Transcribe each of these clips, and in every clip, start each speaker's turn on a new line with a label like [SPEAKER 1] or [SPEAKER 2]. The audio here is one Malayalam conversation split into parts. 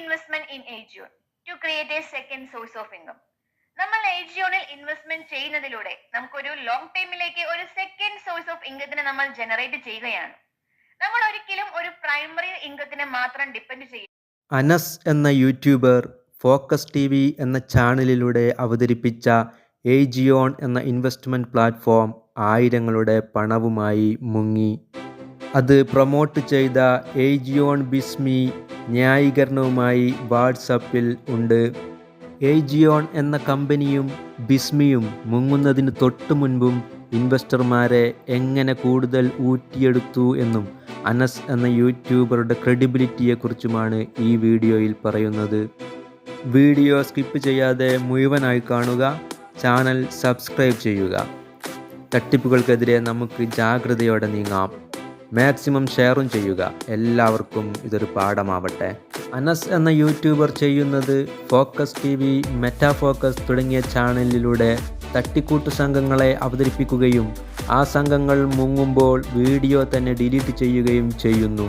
[SPEAKER 1] Investment in Aegion to create a second source of income നമ്മൾ ഏജിയോണിൽ ഇൻവെസ്റ്റ്മെന്റ് ചെയ്യുന്നതിലൂടെ നമുക്കൊരു ലോങ് ടൈമിലേക്ക് ഒരു സെക്കൻഡ് സോഴ്സ് ഓഫ് ഇൻകത്തിനെ നമ്മൾ ജനറേറ്റ് ചെയ്യുകയാണ്. നമ്മൾ ഒരിക്കലും ഒരു പ്രൈമറി ഇൻകത്തിനെ മാത്രം ഡിപ്പെൻഡ് ചെയ്യും
[SPEAKER 2] അനസ് എന്ന യൂട്യൂബർ ഫോക്കസ് ടി വി എന്ന ചാനലിലൂടെ അവതരിപ്പിച്ച ഏജിയോൺ എന്ന ഇൻവെസ്റ്റ്മെന്റ് പ്ലാറ്റ്ഫോം ആയിരങ്ങളുടെ പണവുമായി മുങ്ങി. അത് പ്രൊമോട്ട് ചെയ്ത ഏജിയോൺ ബിസ്മി ന്യായീകരണവുമായി വാട്സപ്പിൽ ഉണ്ട്. എയ്ജിയോൺ എന്ന കമ്പനിയും ബിസ്മിയും മുങ്ങുന്നതിന് തൊട്ടു മുൻപും ഇൻവെസ്റ്റർമാരെ എങ്ങനെ കൂടുതൽ ഊറ്റിയെടുത്തു എന്നും അനസ് എന്ന യൂട്യൂബറുടെ ക്രെഡിബിലിറ്റിയെക്കുറിച്ചുമാണ് ഈ വീഡിയോയിൽ പറയുന്നത്. വീഡിയോ സ്കിപ്പ് ചെയ്യാതെ മുഴുവനായി കാണുക. ചാനൽ സബ്സ്ക്രൈബ് ചെയ്യുക. തട്ടിപ്പുകൾക്കെതിരെ നമുക്ക് ജാഗ്രതയോടെ നീങ്ങാം. മാക്സിമം ഷെയറും ചെയ്യുക. എല്ലാവർക്കും ഇതൊരു പാഠമാവട്ടെ. അനസ് എന്ന യൂട്യൂബർ ചെയ്യുന്നത് ഫോക്കസ് ടി വി മെറ്റാഫോക്കസ് തുടങ്ങിയ ചാനലിലൂടെ തട്ടിക്കൂട്ട് സംഘങ്ങളെ അവതരിപ്പിക്കുകയും ആ സംഘങ്ങൾ മുങ്ങുമ്പോൾ വീഡിയോ തന്നെ ഡിലീറ്റ് ചെയ്യുകയും ചെയ്യുന്നു.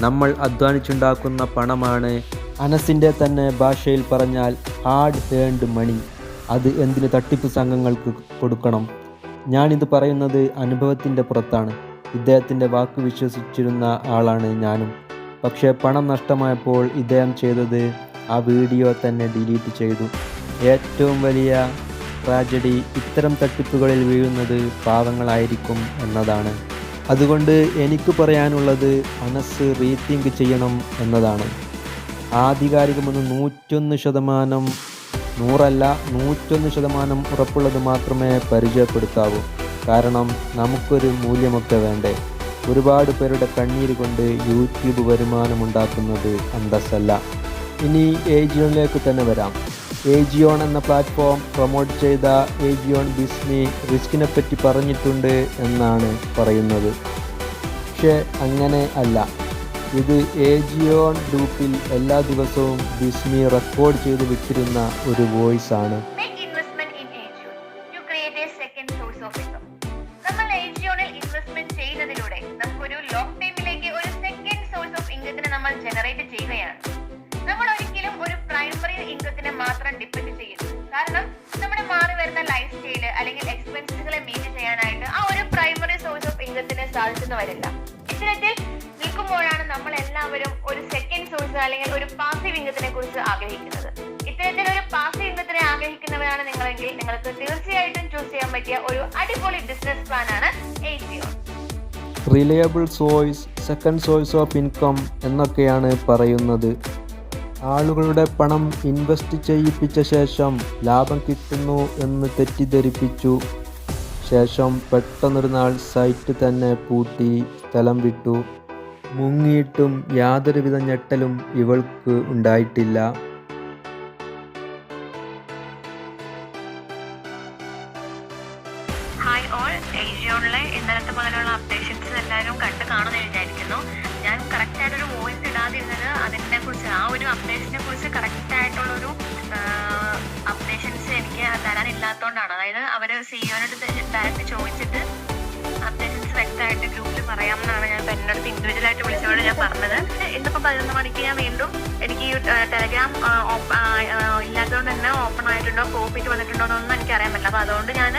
[SPEAKER 2] നമ്മൾ അധ്വാനിച്ചുണ്ടാക്കുന്ന പണമാണ് അനസിന്റെ തന്നെ ഭാഷയിൽ പറഞ്ഞാൽ ഹാർഡ് ഹേൺഡ് മണി. അത് എന്തിന് തട്ടിപ്പ് സംഘങ്ങൾക്ക് കൊടുക്കണം? ഞാനിത് പറയുന്നത് അനുഭവത്തിന്റെ പുറത്താണ്. ഇദ്ദേഹത്തിന്റെ വാക്ക് വിശ്വസിച്ചിരുന്ന ആളാണ് ഞാനും. പക്ഷേ പണം നഷ്ടമായപ്പോൾ ഇദ്ദേഹം ചെയ്തത് ആ വീഡിയോ തന്നെ ഡിലീറ്റ് ചെയ്തു. ഏറ്റവും വലിയ ട്രാജഡി ഇത്തരം തട്ടിപ്പുകളിൽ വീഴുന്നത് പാവങ്ങളായിരിക്കും എന്നതാണ്. അതുകൊണ്ട് എനിക്ക് പറയാനുള്ളത് മനസ്സ് റീതിങ്ക് ചെയ്യണം എന്നതാണ്. ആധികാരികമെന്ന് നൂറ്റൊന്ന് ശതമാനം നൂറല്ല നൂറ്റൊന്ന് ശതമാനം ഉറപ്പുള്ളത് മാത്രമേ പരിചയപ്പെടുത്താവൂ. കാരണം നമുക്കൊരു മൂല്യമൊക്കെ വേണ്ടേ. ഒരുപാട് പേരുടെ കണ്ണീര് കൊണ്ട് യൂട്യൂബ് വരുമാനമുണ്ടാക്കുന്നത് അന്തസ്സല്ല. ഇനി ഏജിയോണിലേക്ക് തന്നെ വരാം. ഏജിയോൺ എന്ന പ്ലാറ്റ്ഫോം പ്രൊമോട്ട് ചെയ്ത ഏജിയോൺ ബിസ്നി റിസ്കിനെ പറ്റി പറഞ്ഞിട്ടുണ്ട് എന്നാണ് പറയുന്നത്. പക്ഷേ അങ്ങനെ അല്ല. ഇത് ഏജിയോൺ ഗ്രൂപ്പിൽ എല്ലാ ദിവസവും ബിസ്മി റെക്കോർഡ് ചെയ്ത് വിട്ടിരുന്ന ഒരു വോയിസ് ആണ്
[SPEAKER 1] ഇൻകത്തിന് സാധിച്ചെന്ന് വരില്ല ഇത്തരത്തിൽ നിൽക്കുമ്പോഴാണ് നമ്മൾ എല്ലാവരും ഒരു സെക്കൻഡ് സോഴ്സ് അല്ലെങ്കിൽ ഒരു പാസീവ് ഇൻകത്തിനെ കുറിച്ച് ആഗ്രഹിക്കുന്നത്. ഇത്തരത്തിൽ ഒരു പാസീവ് ഇൻകത്തിനെ ആഗ്രഹിക്കുന്നവരാണ് നിങ്ങളെങ്കിൽ നിങ്ങൾക്ക് തീർച്ചയായിട്ടും ചൂസ് ചെയ്യാൻ പറ്റിയ ഒരു അടിപൊളി ബിസിനസ് പ്ലാൻ ആണ് എയ്റ്റിയോ
[SPEAKER 2] reliable source second source of income എന്നൊക്കെയാണ് പറയുന്നത്. ആളുകളുടെ പണം ഇൻവെസ്റ്റ് ചെയ്യിപ്പിച്ച ശേഷം ലാഭം കിട്ടുന്നു എന്ന് തെറ്റിദ്ധരിപ്പിച്ചു. ശേഷം പെട്ടെന്നൊരു നാൾ സൈറ്റ് തന്നെ പൂട്ടി സ്ഥലം വിട്ടു. മുങ്ങിയിട്ടും യാതൊരുവിധ ഞെട്ടലും ഇവൾക്ക് ഉണ്ടായിട്ടില്ല.
[SPEAKER 3] ഹായ് ഓൾ അപ്ഡേഷൻസ് ഞാൻ വോയിസ് ഇടാതിരുന്നത് അതിനെ കുറിച്ച് ആ ഒരു അപ്ഡേഷനെ കുറിച്ച് കറക്റ്റ് അതായത് അവർ സിഇഒനോട് ഡയറക്റ്റ് ചോദിച്ചിട്ട് അപ്ഡേഷൻസ് വ്യക്തമായിട്ട് ഗ്രൂപ്പിൽ പറയാമെന്നാണ് ഞാൻ ഇപ്പം എന്റെ അടുത്ത് ഇൻഡിവിജ്വൽ ആയിട്ട് വിളിച്ചതോട് ഞാൻ പറഞ്ഞത്. ഇന്നിപ്പോൾ പതിനൊന്ന് മണിക്ക് ഞാൻ വീണ്ടും എനിക്ക് ഈ ടെലഗ്രാം ഇല്ലാത്തതുകൊണ്ട് തന്നെ ഓപ്പൺ ആയിട്ടുണ്ടോ കോപ്പിട്ട് വന്നിട്ടുണ്ടോ എന്നൊന്നും എനിക്ക് അറിയാൻ പറ്റില്ല. അപ്പോൾ അതുകൊണ്ട് ഞാൻ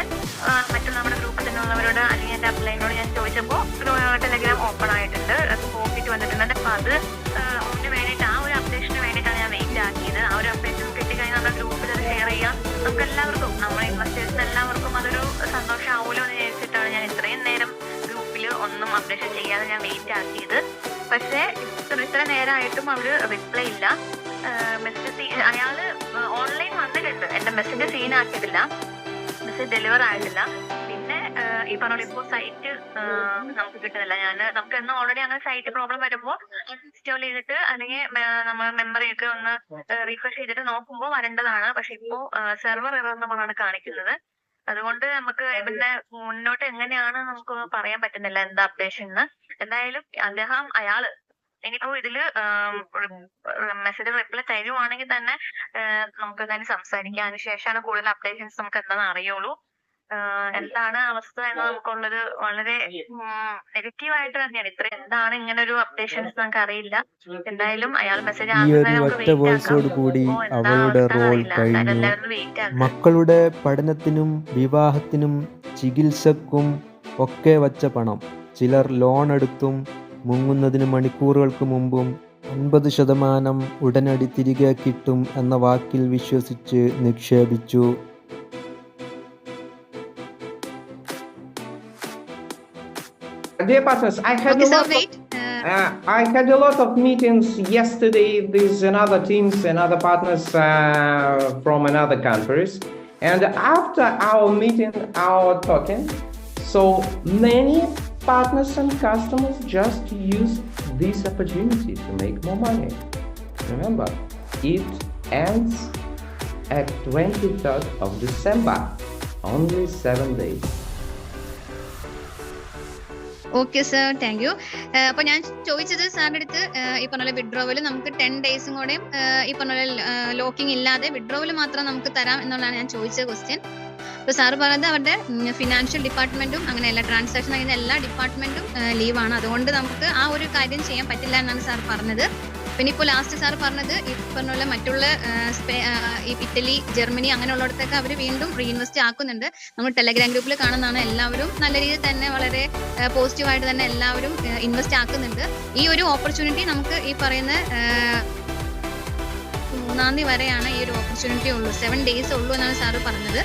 [SPEAKER 3] മറ്റുള്ള നമ്മുടെ ഗ്രൂപ്പിൽ തന്നെയുള്ളവരോട് അല്ലെങ്കിൽ എന്റെ അപ്ലൈനോട് ഞാൻ ചോദിച്ചപ്പോൾ ടെലഗ്രാം ഓപ്പൺ ആയിട്ടുണ്ട്. അത് കോപ്പിട്ട് വന്നിട്ടുണ്ട് അപ്പോൾ അത് അതിന് വേണ്ടിയിട്ട് ആ ഒരു അപ്ഡേഷന് വേണ്ടിയിട്ടാണ് ഞാൻ വെയിറ്റ് ആക്കിയത്. ആ ഒരു അപ്ഡേഷൻ കിട്ടിക്കഴിഞ്ഞാൽ നമ്മുടെ ഗ്രൂപ്പിൽ അത് ഷെയർ ചെയ്യാം. നമുക്ക് എല്ലാവർക്കും അപ്ഡേഷൻ ചെയ്യാതെ ഞാൻ വെയിറ്റ് ആക്കിയത്. പക്ഷേ ഇത്ര നേരമായിട്ടും അവർ റിപ്ലൈ ഇല്ല. മെസ്സേജ് അയാൾ ഓൺലൈൻ വന്നിട്ടുണ്ട് എന്റെ മെസ്സേജ് സീൻ ആക്കിയിട്ടില്ല. മെസ്സേജ് ഡെലിവർ ആയിട്ടില്ല. പിന്നെ ഈ പറഞ്ഞ ഇപ്പോൾ സൈറ്റ് നമുക്ക് കിട്ടുന്നില്ല. ഞാൻ നമുക്ക് എന്ന് ഓൾറെഡി അങ്ങനെ സൈറ്റ് പ്രോബ്ലം വരുമ്പോൾ ഇൻസ്റ്റാൾ ചെയ്തിട്ട് അല്ലെങ്കിൽ നമ്മൾ മെമ്മറിയൊക്കെ ഒന്ന് റീഫ്രഷ് ചെയ്തിട്ട് നോക്കുമ്പോൾ വരേണ്ടതാണ്. പക്ഷെ ഇപ്പോ സെർവർ എറർ നമ്മളാണ് കാണിക്കുന്നത്. അതുകൊണ്ട് നമുക്ക് പിന്നെ മുന്നോട്ട് എങ്ങനെയാണ് നമുക്ക് പറയാൻ പറ്റുന്നില്ല എന്താ അപ്ഡേഷൻ എന്ന് എന്തായാലും അദ്ദേഹം അയാൾ ഇനിയിപ്പോ ഇതിൽ മെസ്സേജ് റിപ്ലൈ തരുവാണെങ്കിൽ തന്നെ നമുക്ക് എന്തായാലും സംസാരിക്കാം. അതിനുശേഷമാണ് കൂടുതൽ അപ്ഡേഷൻസ് നമുക്ക് എന്താണെന്ന് അറിയുള്ളൂ. എന്താണ് അവസ്ഥ എന്ന് നമുക്കുള്ളത് വളരെ നെഗറ്റീവ് ആയിട്ട് തന്നെയാണ്. ഇത്ര എന്താണ് ഇങ്ങനെ ഒരു അപ്ഡേഷൻസ് നമുക്ക് അറിയില്ല എന്തായാലും അയാൾ മെസ്സേജ്
[SPEAKER 2] ഈ ഒരു ഒറ്റ വോയിസോട് കൂടി അവളുടെ റോൾ കഴിഞ്ഞു. മക്കളുടെ പഠനത്തിനും വിവാഹത്തിനും ചികിത്സക്കും ഒക്കെ വച്ച പണം. ചിലർ ലോൺ എടുത്തും മുങ്ങുന്നതിന് മണിക്കൂറുകൾക്ക് മുമ്പും അൻപത് ശതമാനം ഉടനടി തിരികെ കിട്ടും എന്ന വാക്കിൽ വിശ്വസിച്ച് നിക്ഷേപിച്ചു.
[SPEAKER 4] Dear partners, I had
[SPEAKER 5] Okay,
[SPEAKER 4] a lot of,
[SPEAKER 5] wait. Uh,
[SPEAKER 4] uh, I had a lot of meetings yesterday with another teams and other partners uh, from another countries. And after our meeting, our talking, so many partners and customers just use this opportunity to make more money. Remember, it ends at 23rd of December. Only seven days.
[SPEAKER 5] Okay sir thank you അപ്പൊ ഞാൻ ചോദിച്ചത് സാറിന്റെ അടുത്ത് uh, ഈ പറഞ്ഞ പോലെ വിഡ്രോവൽ നമുക്ക് ടെൻ ഡേയ്സും കൂടെ uh, ഈ പറഞ്ഞ പോലെ ലോക്കിംഗ് ഇല്ലാതെ വിഡ്രോവൽ മാത്രം നമുക്ക് തരാം എന്നുള്ളതാണ് ഞാൻ ചോദിച്ച ക്വസ്റ്റ്യൻ അപ്പൊ സാറ് പറഞ്ഞത് അവരുടെ ഫിനാൻഷ്യൽ ഡിപ്പാർട്ട്മെന്റും അങ്ങനെ എല്ലാ ട്രാൻസാക്ഷൻ അങ്ങനെ എല്ലാ ഡിപ്പാർട്ട്മെന്റും ലീവാണ് അതുകൊണ്ട് നമുക്ക് ആ ഒരു കാര്യം ചെയ്യാൻ പറ്റില്ല എന്നാണ് സാർ പറഞ്ഞത്. പിന്നെ ഇപ്പോൾ ലാസ്റ്റ് സാർ പറഞ്ഞത് ഈ പറഞ്ഞ പോലെ മറ്റുള്ള ഇറ്റലി ജർമ്മനി അങ്ങനെയുള്ളിടത്തൊക്കെ അവർ വീണ്ടും റീഇൻവെസ്റ്റ് ആക്കുന്നുണ്ട്. നമ്മൾ ടെലഗ്രാം ഗ്രൂപ്പിൽ കാണുന്നതാണ് എല്ലാവരും നല്ല രീതിയിൽ തന്നെ വളരെ പോസിറ്റീവായിട്ട് തന്നെ എല്ലാവരും ഇൻവെസ്റ്റ് ആക്കുന്നുണ്ട്. ഈ ഒരു ഓപ്പർച്യൂണിറ്റി നമുക്ക് ഈ പറയുന്ന മൂന്നാം തീയതി വരെയാണ് ഈ ഒരു ഓപ്പർച്യൂണിറ്റി ഉള്ളൂ. സെവൻ ഡേയ്സ് ഉള്ളൂ എന്നാണ് സാറ് പറഞ്ഞത്.